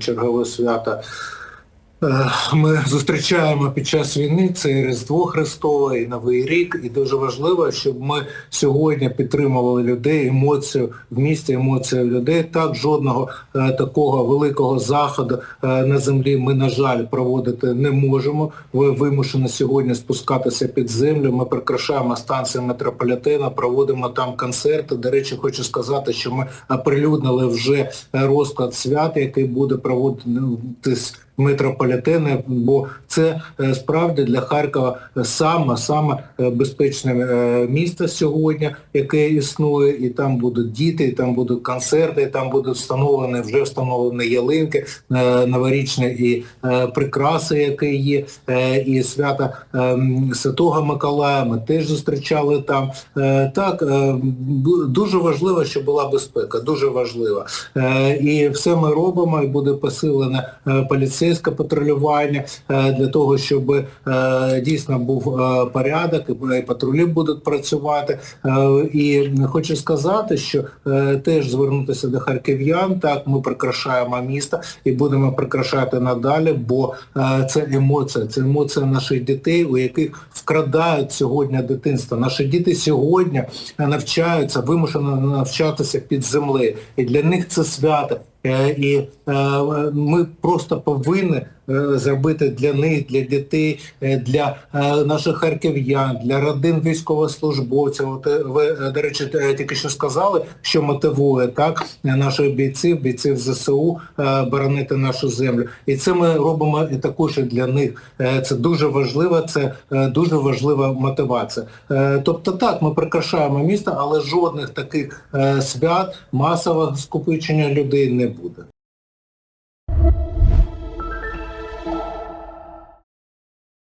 чергове свято е, ми зустрічаємо під час війни, це і Різдво Христове, і Новий рік, і дуже важливо, щоб ми сьогодні підтримували людей, емоцію в місті, емоцію людей. Так, жодного е, такого великого заходу е, на землі ми, на жаль, проводити не можемо. Ви вимушені сьогодні спускатися під землю. Ми прикрашаємо станцію метрополітена, проводимо там концерти. До речі, хочу сказати, що ми оприлюднили вже е, розклад свят, який буде проводитись метрополітени, бо це е, справді для Харкова саме саме безпечне е, місто сьогодні, яке існує, і там будуть діти, і там будуть концерти, і там будуть встановлені, вже встановлені ялинки, е, новорічні і прикраси, які є, і свята Святого Миколая ми теж зустрічали там. Так, дуже важливо, щоб була безпека, дуже важливо. Е, І все ми робимо, і буде посилене е, поліцейське патрулювання е, для того, щоб е, дійсно був е, порядок, і патрулі будуть працювати. І хочу сказати, що теж звернутися до харків'ян, так, ми прикрашаємо місто і будемо прикрашати надалі, бо це емоція, це емоція наших дітей, у яких вкрадають сьогодні дитинство. Наші діти сьогодні навчаються, вимушено навчатися під землею. І для них це свято. Е, І е, ми просто повинні зробити для них, для дітей, е, для е, наших харків'ян, для родин військовослужбовців. От е, ви, е, до речі, е, тільки що сказали, що мотивує так наших бійців, бійців ЗСУ е, боронити нашу землю. І це ми робимо і також і для них. Е, Це дуже важливо, це е, дуже важлива мотивація. Е, Тобто так, ми прикрашаємо місто, але жодних таких е, свят масового скупичення людей не буде.